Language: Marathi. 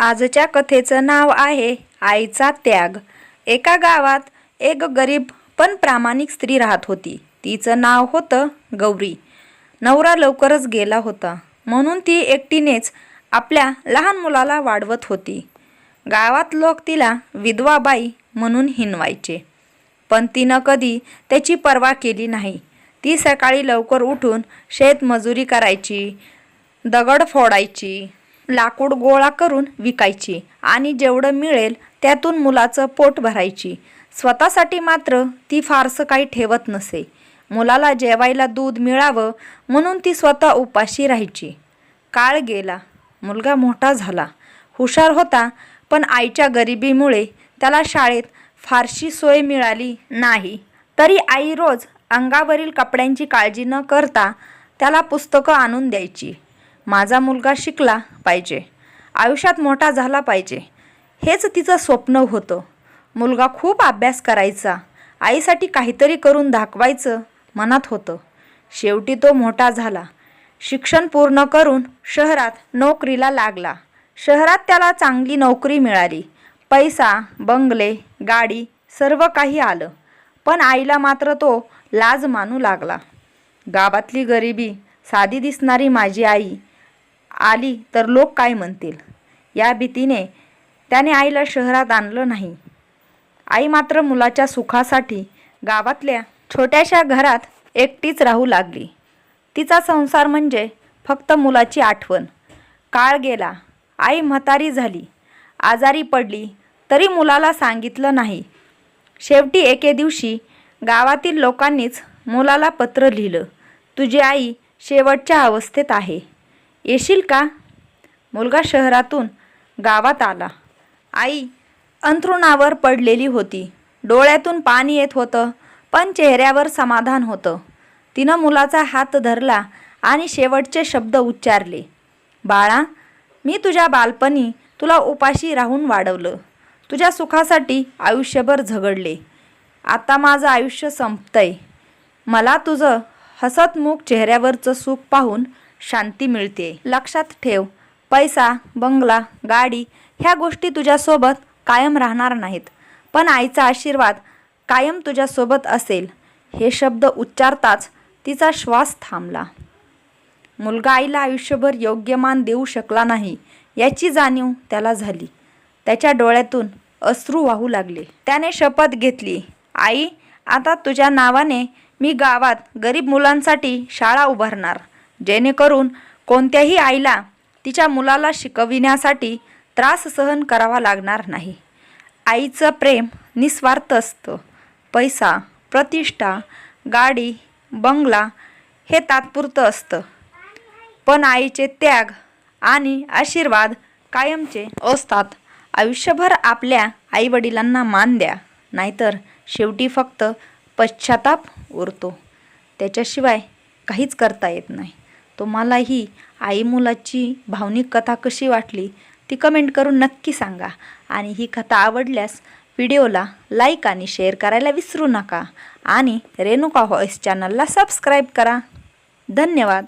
आजच्या कथेचं नाव आहे आईचा त्याग. एका गावात एक गरीब पण प्रामाणिक स्त्री राहत होती. तिचं नाव होतं गौरी. नवरा लवकरच गेला होता. म्हणून ती एकटीनेच आपल्या लहान मुलाला वाढवत होती. गावात लोक तिला विधवाबाई म्हणून हिनवायचे. पण तिनं कधी त्याची पर्वा केली नाही. ती सकाळी लवकर उठून शेतमजुरी करायची दगड फोडायची लाकूड गोळा करून विकायची आणि जेवढं मिळेल त्यातून मुलाचं पोट भरायची. स्वतःसाठी मात्र ती फारसं काही ठेवत नसे. मुलाला जेवायला दूध मिळावं म्हणून ती स्वतः उपाशी राहायची. काळ गेला. मुलगा मोठा झाला. हुशार होता पण आईच्या गरिबीमुळे त्याला शाळेत फारशी सोय मिळाली नाही. तरी आई रोज अंगावरील कपड्यांची काळजी न करता त्याला पुस्तकं आणून द्यायची. माझा मुलगा शिकला पाहिजे. आयुष्यात मोठा झाला पाहिजे. हेच तिचं स्वप्न होतं. मुलगा खूप अभ्यास करायचा. आईसाठी काहीतरी करून दाखवायचं मनात होतं. शेवटी तो मोठा झाला. शिक्षण पूर्ण करून शहरात नोकरीला लागला. शहरात त्याला चांगली नोकरी मिळाली. पैसा बंगले गाडी सर्व काही आलं. पण आईला मात्र तो लाज मानू लागला. गावातली गरिबी साधी दिसणारी माझी आई आली तर लोक काय म्हणतील? या भीतीने त्याने आईला शहरात आणलं नाही. आई मात्र मुलाच्या सुखासाठी गावातल्या छोट्याशा घरात एकटीच राहू लागली. तिचा संसार म्हणजे फक्त मुलाची आठवण. काळ गेला. आई म्हातारी झाली. आजारी पडली. तरी मुलाला सांगितलं नाही. शेवटी एके दिवशी गावातील लोकांनीच मुलाला पत्र लिहिलं. तुझी आई शेवटच्या अवस्थेत आहे. येशील का? मुलगा शहरातून गावात आला. आई अंथरुणावर पडलेली होती. डोळ्यातून पाणी येत होतं पण चेहऱ्यावर समाधान होतं. तिनं मुलाचा हात धरला आणि शेवटचे शब्द उच्चारले. बाळा मी तुझ्या बालपणी तुला उपाशी राहून वाढवलं. तुझ्या सुखासाठी आयुष्यभर झगडले. आता माझं आयुष्य संपतंय. मला तुझं हसतमुख चेहऱ्यावरचं सुख पाहून शांती मिळते. लक्षात ठेव पैसा बंगला गाडी ह्या गोष्टी तुझ्यासोबत कायम राहणार नाहीत. पण आईचा आशीर्वाद कायम तुझ्यासोबत असेल. हे शब्द उच्चारताच तिचा श्वास थांबला. मुलगा आईला आयुष्यभर योग्य मान देऊ शकला नाही याची जाणीव त्याला झाली. त्याच्या डोळ्यातून अश्रू वाहू लागले. त्याने शपथ घेतली आई आता तुझ्या नावाने मी गावात गरीब मुलांसाठी शाळा उभारणार. जेणेकरून कोणत्याही आईला तिच्या मुलाला शिकविण्यासाठी त्रास सहन करावा लागणार नाही. आईचं प्रेम निस्वार्थ असतं. पैसा प्रतिष्ठा गाडी बंगला हे तात्पुरतं असतं. पण आईचे त्याग आणि आशीर्वाद कायमचे असतात. आयुष्यभर आपल्या आईवडिलांना मान द्या नाहीतर शेवटी फक्त पश्चाताप उरतो. त्याच्याशिवाय काहीच करता येत नाही. तुम्हाला ही आई मुलाची भावनिक कथा कशी वाटली ती कमेंट करून नक्की सांगा. आणि ही कथा आवडल्यास व्हिडिओला लाईक आणि शेअर करायला विसरू नका. आणि रेणुका व्हॉईस चॅनलला सबस्क्राईब करा. धन्यवाद.